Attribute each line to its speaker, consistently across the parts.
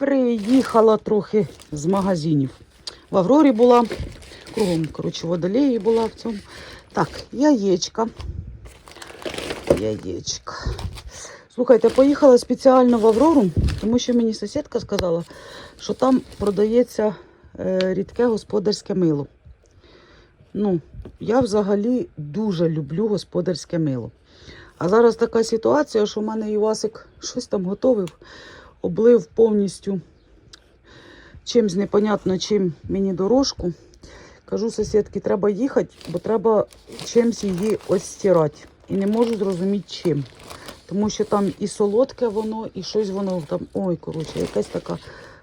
Speaker 1: Приїхала трохи з магазинів. В Аврорі була, кругом, коротше, водолеї була в цьому. Так, яєчка. Яєчка. Слухайте, поїхала спеціально в Аврору, тому що мені сусідка сказала, що там продається е, рідке господарське мило. Ну, я взагалі дуже люблю господарське мило. А зараз така ситуація, що в мене Івасик щось там готовив, облив повністю чимсь непонятно чим мені дорожку. Кажу сусідки, треба їхати, бо треба чимсь її ось стирати. І не можу зрозуміти чим. Тому що там і солодке воно, і щось воно там. Ой, коротше, якась така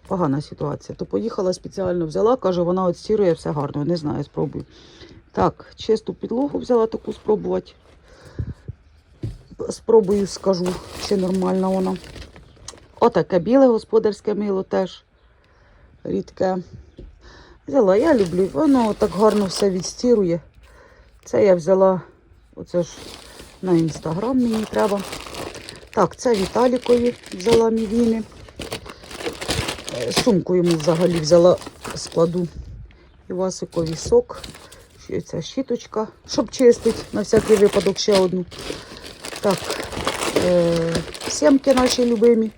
Speaker 1: погана ситуація. То поїхала спеціально взяла, каже, вона от стірує все гарно. Не знаю, спробую. Так, чисту підлогу взяла таку спробувати. Спробую, скажу, чи нормальна вона. Отаке біле господарське мило теж рідке. Взяла, я люблю, воно так гарно все відстірує. Це я взяла, оце ж на інстаграм мені треба. Так, це Віталікові взяла мівіни. Е, Сумку йому взагалі взяла складу. Івасикові сок. Ще ця щіточка, щоб чистити, на всякий випадок ще одну. Так, е, сімки наші любимі.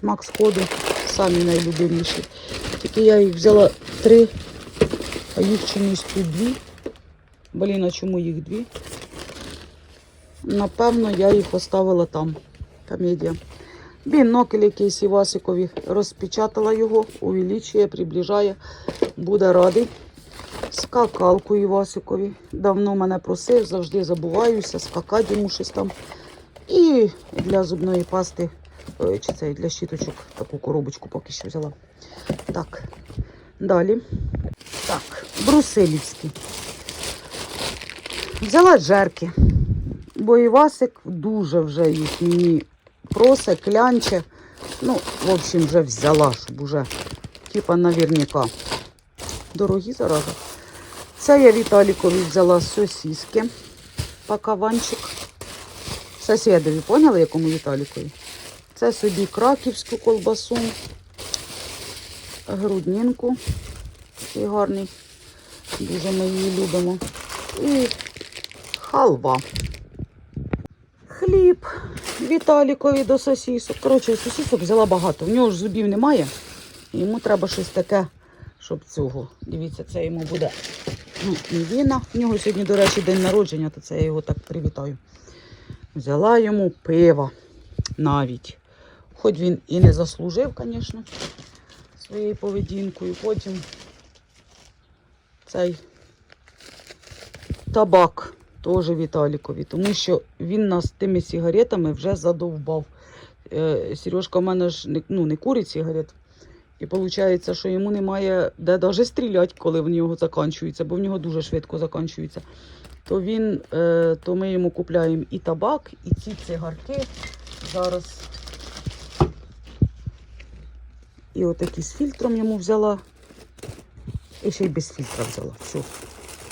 Speaker 1: Смак сходу, самі найлюбиміші. Тільки я їх взяла три, а їх чомусь тут дві. Блін, а чому їх дві? Напевно, я їх оставила там. Комедія. Бінокль якийсь Івасикові розпечатала його, увеличує, приближає, буде радий. Скакалку Івасикові. Давно мене просив, завжди забуваюся, скакати йому щось там. І для зубної пасти, чи це для щіточок, таку коробочку поки що взяла. Так, далі. Так, брусилівські. Взяла джерки. Бо Івасик дуже вже їх мені просить, клянче. Ну, в общем, вже взяла, щоб уже, типа, наверняка. Дорогі зараза. Це я Віталікові взяла сосиски. Пакаванчик. Сусідові, поняли, якому Віталікові? Це собі краківську колбасу. Груднінку. Такий гарний. Дуже ми її любимо. І халва. Хліб Віталікові до сосісок. Коротше, сосісок взяла багато. В нього ж зубів немає. Йому треба щось таке, щоб цього. Дивіться, це йому буде ну, мівіна. В нього сьогодні, до речі, день народження, то це я його так привітаю. Взяла йому пива навіть. Хоч він і не заслужив, звісно, своєю поведінкою. Потім цей табак теж Віталікові, тому що він нас тими сигаретами вже задовбав. Е, Сережка в мене ж не, ну, не курить сигарет. І виходить, що йому немає де навіть стріляти, коли в нього закінчується, бо в нього дуже швидко закінчується. То він, е, то ми йому купляємо і табак, і ці цигарки. Зараз. І отакі з фільтром йому взяла. І ще й без фільтра взяла. Все.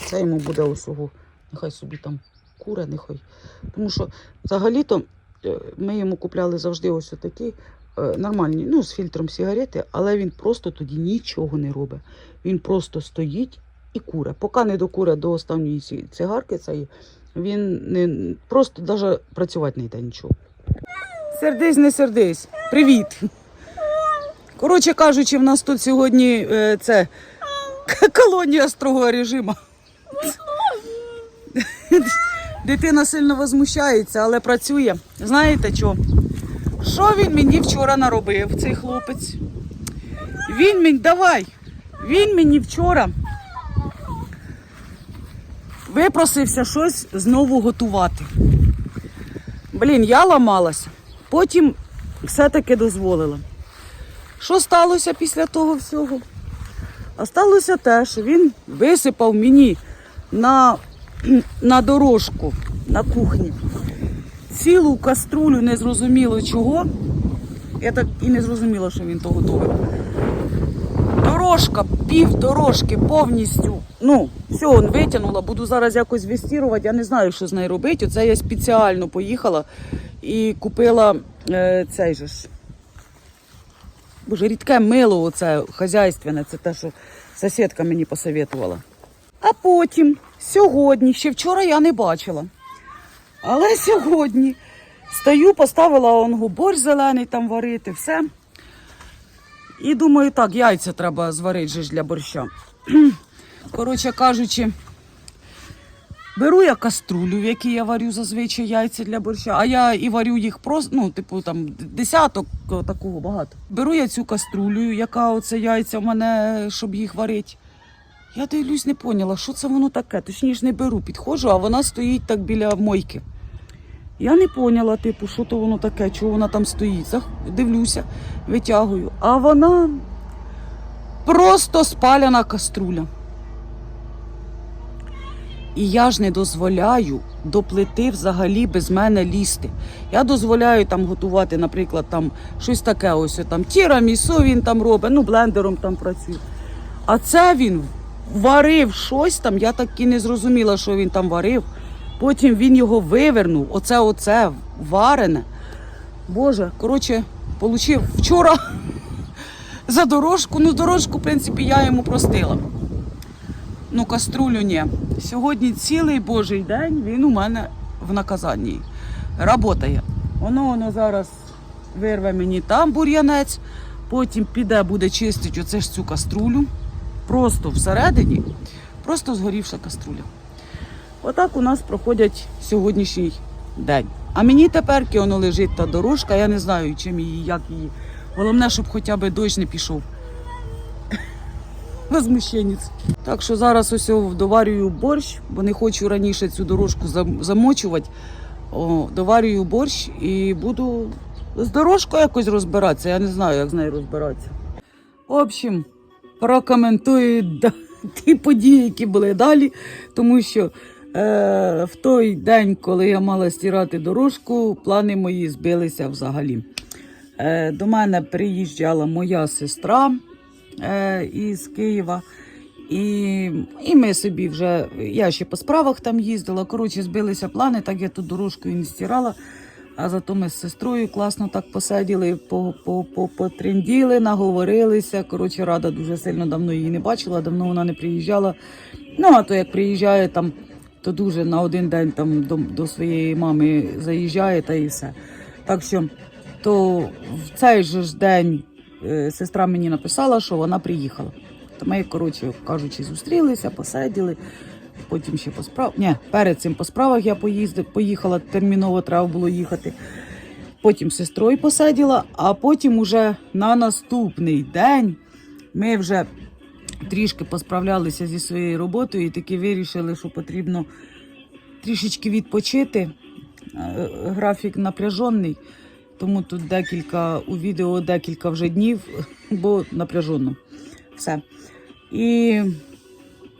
Speaker 1: Це йому буде усього. Нехай собі там куре, нехай. Тому що взагалі-то е, ми йому купляли завжди ось такі нормальні, ну, з фільтром сигарети, але він просто тоді нічого не робить. Він просто стоїть і куре. Поки не докуре до останньої цигарки цієї, він не, просто навіть працювати не йде нічого. Сердись, не сердись. Привіт. Коротше кажучи, в нас тут сьогодні е, це колонія строгого режиму. Дитина сильно возмущається, але працює. Знаєте що? Що він мені вчора наробив, цей хлопець? Він мені, давай, він мені вчора випросився щось знову готувати. Блін, я ламалася, потім все-таки дозволила. Що сталося після того всього? А сталося те, що він висипав мені на, на дорожку на кухні цілу каструлю незрозуміло чого. Я так і не зрозуміла, що він то готовив. Дорожка, пів дорожки повністю. Ну, все, он витягнула, буду зараз якось вестірувати. Я не знаю, що з нею робити. Оце я спеціально поїхала і купила е, цей же ж Боже, рідке мило, оце хазяйственне, це те, що сусідка мені посоветувала. А потім, сьогодні, ще вчора я не бачила. Але сьогодні стою, поставила онгу борщ зелений там варити, все. І думаю, так, яйця треба зварити ж для борща. Коротше кажучи, беру я каструлю, в якій я варю зазвичай яйця для борща, а я і варю їх просто, ну, типу, там десяток такого багато. Беру я цю каструлю, яка оце яйця в мене, щоб їх варити. Я дивлюсь, не поняла, що це воно таке. Точніше, не беру, підходжу, а вона стоїть так біля мойки. Я не поняла, типу, що то воно таке, чого вона там стоїть. Дивлюся, витягую. А вона просто спаляна каструля. І я ж не дозволяю до плити взагалі без мене лізти. Я дозволяю там готувати, наприклад, там щось таке, ось там тірамісу він там робить, ну блендером там працює. А це він варив щось там, я так і не зрозуміла, що він там варив. Потім він його вивернув, оце, оце варене. Боже, коротше, получив вчора за дорожку. Ну, дорожку, в принципі, я йому простила. Ну, каструлю ні. Сьогодні цілий божий день він у мене в наказанні. Работає. Воно воно зараз вирве мені там бур'янець, потім піде, буде чистити оце ж цю каструлю. Просто всередині, просто згорівша каструля. Отак у нас проходять сьогоднішній день. А мені тепер воно лежить та дорожка, я не знаю, чим її, як її. Головне, щоб хоча б дощ не пішов. Возмущенець. Так що зараз ось доварюю борщ, бо не хочу раніше цю дорожку замочувати. О, доварюю борщ і буду з дорожкою якось розбиратися. Я не знаю, як з нею розбиратися. В общем, прокоментую ті події, які були далі, тому що е, в той день, коли я мала стирати дорожку, плани мої збилися взагалі. Е, до мене приїжджала моя сестра із Києва. І, і ми собі вже, я ще по справах там їздила. Коротше, збилися плани, так я тут дорожку і не стирала. А зато ми з сестрою класно так посиділи, по, по, по, потренділи, наговорилися. Коротше, рада дуже сильно давно її не бачила, давно вона не приїжджала. Ну, а то як приїжджає там, то дуже на один день там до, до своєї мами заїжджає та і все. Так що, то в цей же ж день е, сестра мені написала, що вона приїхала. То ми, коротше кажучи, зустрілися, посиділи. Потім ще по справах. Ні, перед цим по справах я поїздив, поїхала, терміново треба було їхати. Потім сестрою посиділа, а потім уже на наступний день ми вже трішки посправлялися зі своєю роботою і таки вирішили, що потрібно трішечки відпочити. Е, Графік напряжений, тому тут декілька у відео декілька вже днів, бо напряжено все. І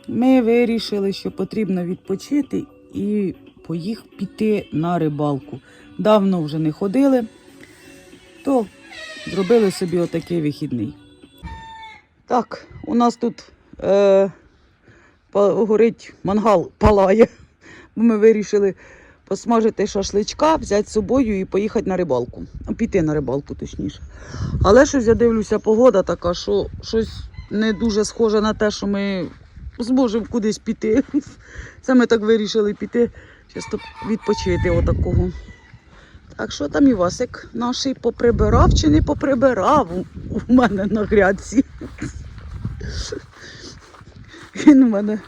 Speaker 1: ми вирішили, що потрібно відпочити і поїх піти на рибалку. Давно вже не ходили, то зробили собі отакий вихідний. Так, у нас тут е, горить мангал, палає. Бо Ми вирішили посмажити шашличка, взяти з собою і поїхати на рибалку. Піти на рибалку, точніше. Але щось я дивлюся, погода така, що щось не дуже схоже на те, що ми зможемо кудись піти. Ми так вирішили піти, чисто відпочити отакого. Так що там Івасик наш поприбирав чи не поприбирав у мене на грядці. Він у мене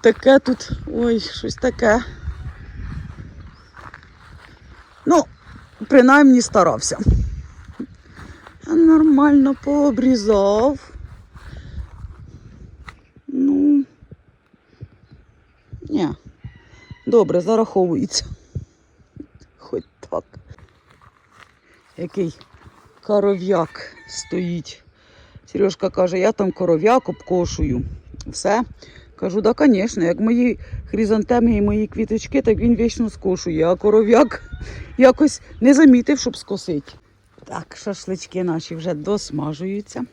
Speaker 1: таке тут, ой, щось таке. Ну, принаймні старався. Я нормально пообрізав. Ну, ні, добре, зараховується. Хоч так. Який коров'як стоїть. Сережка каже, я там коров'як обкошую. Все. Кажу, да, звісно, як мої хризантеми і мої квіточки, так він вічно скошує, а коров'як якось не замітив, щоб скосити. Так, шашлички наші вже досмажуються.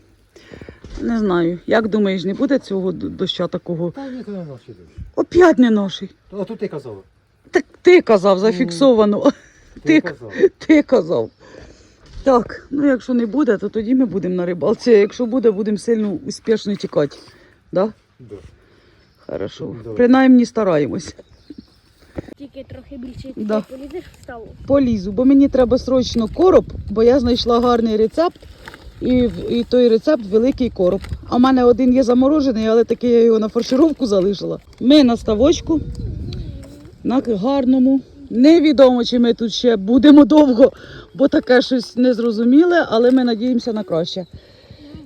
Speaker 1: Не знаю, як думаєш, не буде цього доща такого?
Speaker 2: Та ні, то не наші дощ.
Speaker 1: Оп'ять не наший.
Speaker 2: А тут ти казала.
Speaker 1: Так ти казав, зафіксовано. Ти,
Speaker 2: казала.
Speaker 1: ти казав. Так, ну якщо не буде, то тоді ми будемо на рибалці. А якщо буде, будемо сильно успішно тікати. Да?
Speaker 2: Да.
Speaker 1: Хорошо.
Speaker 2: Давай.
Speaker 1: Принаймні стараємось.
Speaker 3: Тільки трохи більше
Speaker 1: Да.
Speaker 3: полізеш в столу.
Speaker 1: Полізу, бо мені треба срочно короб, бо я знайшла гарний рецепт. І, і той рецепт великий короб. А в мене один є заморожений, але таки я його на фаршировку залишила. Ми на ставочку, на гарному. Невідомо, чи ми тут ще будемо довго, бо таке щось незрозуміле, але ми надіємося на краще.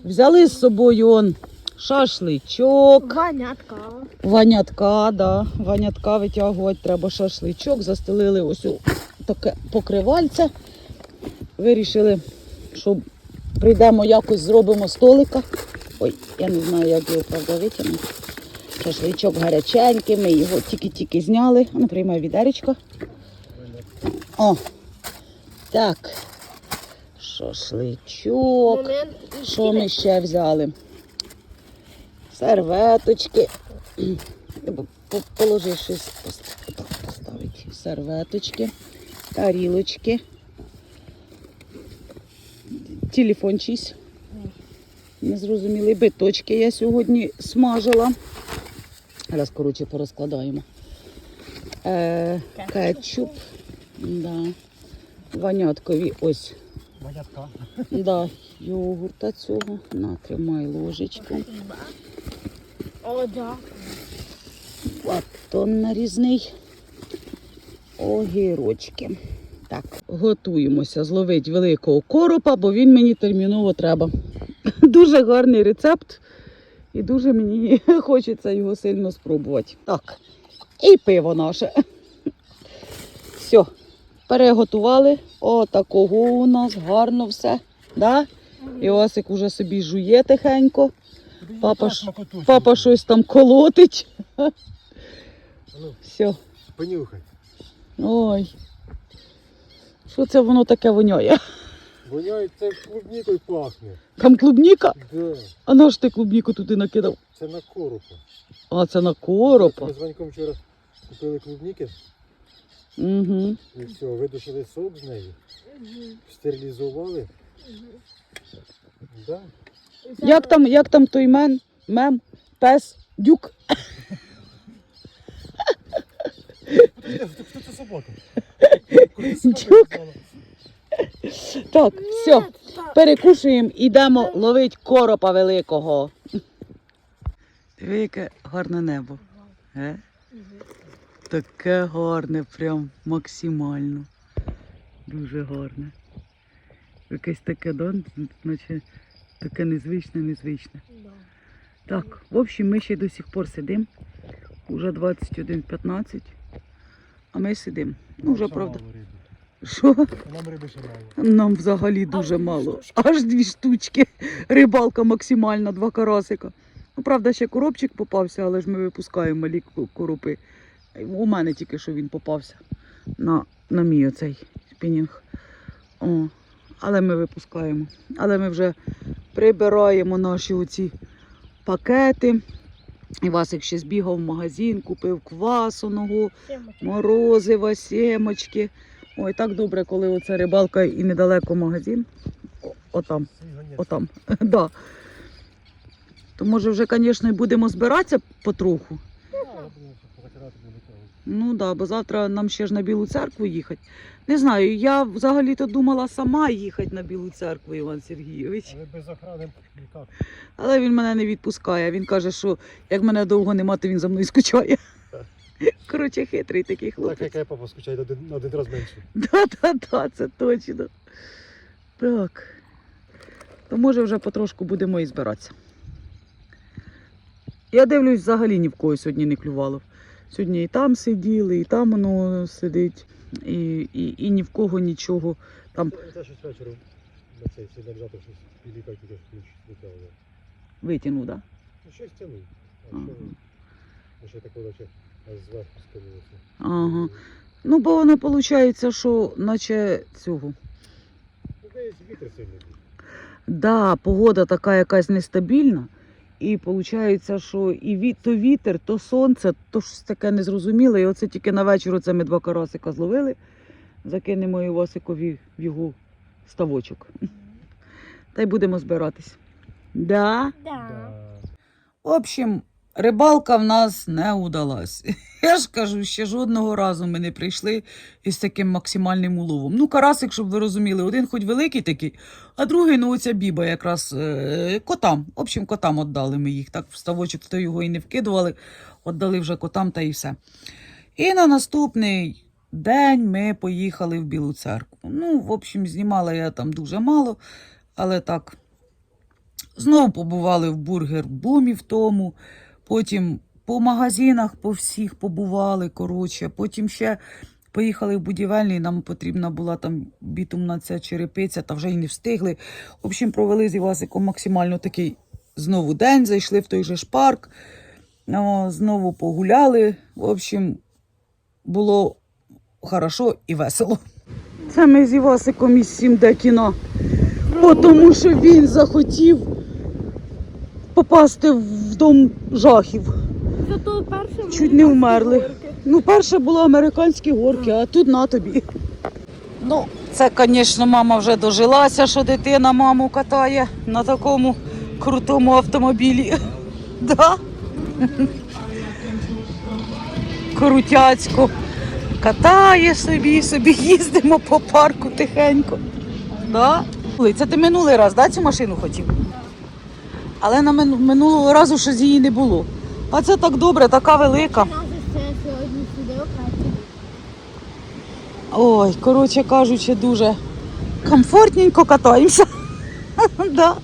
Speaker 1: Взяли з собою он шашличок.
Speaker 3: Ванятка.
Speaker 1: Ванятка, да. Ванятка витягувати треба шашличок. Застелили ось у таке покривальце. Вирішили, що прийдемо якось зробимо столика. Ой, я не знаю, як його правда витягнути. Шашличок гаряченький, ми його тільки-тільки зняли. А Ну, приймай відеречко. О, так. Шашличок. Що ми ще взяли? Серветочки. По- по- Положи щось поставити. Серветочки, тарілочки. Телефон чийсь. Незрозумілий биточки я сьогодні смажила. Зараз, коротше, порозкладаємо. Е, кетчуп. Да. Ваняткові ось
Speaker 2: Монятка.
Speaker 1: Да, йогурта цього. На, тримай ложечку.
Speaker 3: О, да.
Speaker 1: Батон нарізний. Огірочки. Так, готуємося зловити великого коропа, бо він мені терміново треба. Дуже гарний рецепт. І дуже мені хочеться його сильно спробувати. Так, і пиво наше. Все, переготували. Отакого у нас гарно все. Да? Іосик уже собі жує тихенько. Папа ж- Папа щось там колотить.
Speaker 2: Ну,
Speaker 1: Все.
Speaker 2: понюхай.
Speaker 1: Ой. Що це воно таке воняє?
Speaker 2: Воняє, це клубнікою пахне.
Speaker 1: Там клубніка?
Speaker 2: Да.
Speaker 1: А на ж ти клубніку туди накидав?
Speaker 2: Це на коропа.
Speaker 1: А, це на коропа.
Speaker 2: Ми з Ваньком вчора купили клубніки
Speaker 1: Угу.
Speaker 2: і все, видушили сок з неї, стерилізували. Да.
Speaker 1: Як там, як там той мен, мем, пес, дюк?
Speaker 2: Хто це собака?
Speaker 1: Дюк. Так, все. Перекушуємо, ідемо ловити коропа великого. Диви, яке гарне небо. Е? Таке гарне, прям максимально. Дуже гарне. Якесь таке, да? наче таке незвичне, незвичне. Так, в общем, ми ще до сих пор сидимо. Уже 21.15. А ми сидимо. Ну, вже правда. Що?
Speaker 2: Нам риби ще мало.
Speaker 1: Нам взагалі дуже мало.
Speaker 3: штучки.
Speaker 1: Аж дві штучки. Рибалка максимальна, два карасика. Ну, правда, ще коробчик попався, але ж ми випускаємо малі ко- коропи. У мене тільки що він попався на, на мій оцей спінінг. О, але ми випускаємо. Але ми вже прибираємо наші оці пакети. І Васик ще збігав в магазин, купив квасоного, морозива, сімочки. Ой, так добре, коли оце рибалка і недалеко магазин. О, отам, отам. да. То може вже, звісно, і будемо збиратися потроху.
Speaker 2: Да, я думаю, що позакидати буде того.
Speaker 1: Ну так, да, бо завтра нам ще ж на Білу церкву їхати. Не знаю, я взагалі-то думала сама їхати на Білу церкву, Іван Сергійович.
Speaker 2: Але без охрани ніяк.
Speaker 1: Але він мене не відпускає. Він каже, що як мене довго нема, то він за мною скучає. Коротше, хитрий такий
Speaker 2: Так
Speaker 1: хлопець.
Speaker 2: як я папа скучає на один, один раз менше.
Speaker 1: Да-да-да, це точно. Так. То може вже потрошку будемо і збиратися. Я дивлюсь, взагалі ні в кого сьогодні не клювало. Сьогодні і там сиділи, і там воно сидить, і, і, і ні в кого нічого. Там
Speaker 2: Це щось вечором на цей сигналізатор щось підлікав, тільки ключ витягував.
Speaker 1: витягнув, так? Да?
Speaker 2: Ну щось тянув. А
Speaker 1: Ага.
Speaker 2: що ще такого наче зверху скинулося.
Speaker 1: Ага. Ну, бо воно виходить, що наче цього.
Speaker 2: Ну, десь вітер сильний. був.
Speaker 1: Да, погода така якась нестабільна. І виходить, що і ві- то вітер, то сонце, то щось таке незрозуміле. І оце тільки на вечір це ми два карасика зловили. Закинемо Івасикові в його ставочок. Та й будемо збиратись. Да?
Speaker 3: Да.
Speaker 1: В общем, рибалка в нас не удалась. Я ж кажу, ще жодного разу ми не прийшли із таким максимальним уловом. Ну, карасик, щоб ви розуміли, один хоч великий такий, а другий, ну, оця біба якраз е, котам. В общем, котам віддали ми їх. Так в ставочок то його і не вкидували, віддали вже котам та і все. І на наступний день ми поїхали в Білу церкву. Ну, в общем, знімала я там дуже мало, але так. Знову побували в бургер бумі в тому, потім по магазинах по всіх побували, коротше. Потім ще поїхали в будівельний, нам потрібна була там бітумна ця черепиця, та вже й не встигли. В общем, провели з Івасиком максимально такий знову день, зайшли в той же ж парк, знову погуляли. В общем, було хорошо і весело. Це ми з Івасиком із 7D кіно. Тому що він захотів попасти в дом жахів.
Speaker 3: Зато перше
Speaker 1: Чуть не вмерли. Ну, перше було американські горки, а тут на тобі. Ну, це, звісно, мама вже дожилася, що дитина маму катає на такому крутому автомобілі. Да? Крутяцько. Катає собі, собі їздимо по парку тихенько. Да? Це ти минулий раз, да, цю машину хотів? Але на минулого разу щось її не було. А це так добре, така велика. Ой, коротше кажучи, дуже комфортненько катаємося. да.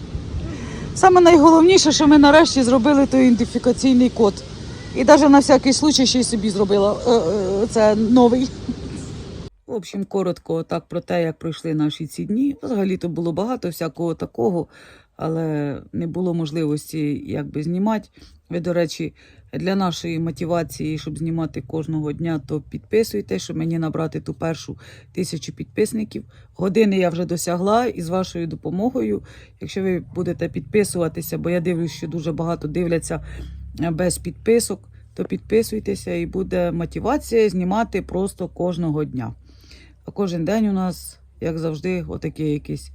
Speaker 1: Саме найголовніше, що ми нарешті зробили той ідентифікаційний код. І навіть на всякий случай ще й собі зробила е, е, це новий. В общем, коротко так про те, як пройшли наші ці дні. Взагалі-то було багато всякого такого, але не було можливості якби знімати. Ви, до речі, для нашої мотивації, щоб знімати кожного дня, то підписуйте, щоб мені набрати ту першу тисячу підписників. Години я вже досягла і з вашою допомогою, якщо ви будете підписуватися, бо я дивлюсь, що дуже багато дивляться е, без підписок, то підписуйтеся і буде мотивація знімати просто кожного дня. А кожен день у нас, як завжди, отакий якийсь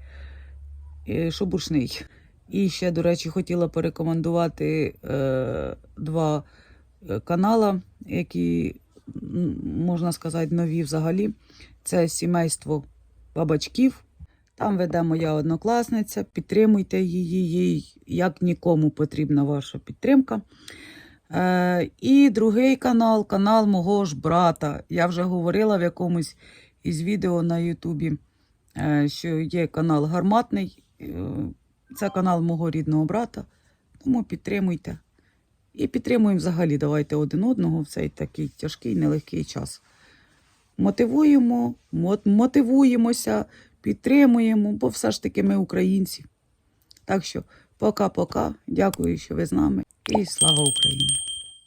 Speaker 1: е, шобуршний. І ще, до речі, хотіла порекомендувати е, два е, канала, які, можна сказати, нові взагалі. Це сімейство бабачків. Там веде моя однокласниця. Підтримуйте її, їй як нікому потрібна ваша підтримка. Е, і другий канал канал мого ж брата. Я вже говорила в якомусь із відео на Ютубі, е, що є канал Гарматний. Це канал мого рідного брата. Тому підтримуйте. І підтримуємо взагалі, давайте один одного в цей такий тяжкий, нелегкий час. Мотивуємо, мотивуємося, підтримуємо, бо все ж таки ми українці. Так що пока-пока. Дякую, що ви з нами. І слава Україні!